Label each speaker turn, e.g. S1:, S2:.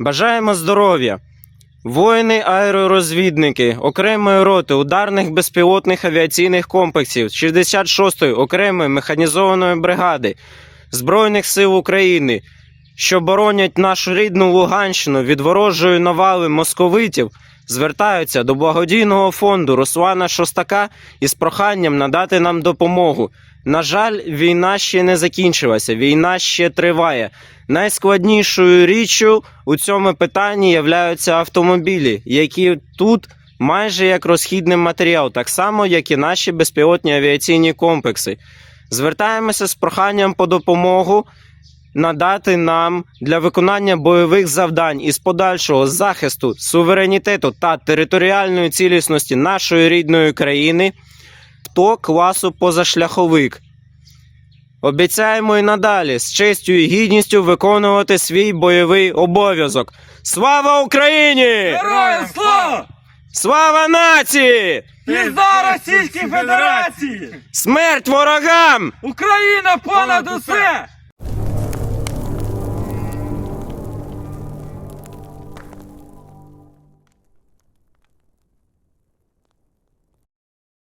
S1: Бажаємо здоров'я! Воїни аеророзвідники окремої роти ударних безпілотних авіаційних комплексів 66-ї окремої механізованої бригади Збройних сил України, що боронять нашу рідну Луганщину від ворожої навали московитів, звертаються до благодійного фонду Руслана Шостака із проханням надати нам допомогу. На жаль, війна ще не закінчилася, війна ще триває. Найскладнішою річчю у цьому питанні являються автомобілі, які тут майже як розхідний матеріал, так само як і наші безпілотні авіаційні комплекси. Звертаємося з проханням по допомогу надати нам для виконання бойових завдань із подальшого захисту суверенітету та територіальної цілісності нашої рідної країни ПТО класу позашляховик. Обіцяємо і надалі з честю і гідністю виконувати свій бойовий обов'язок. Слава Україні!
S2: Героям слава!
S1: Слава нації!
S2: Пізда Російській Федерації!
S1: Смерть ворогам!
S2: Україна понад усе!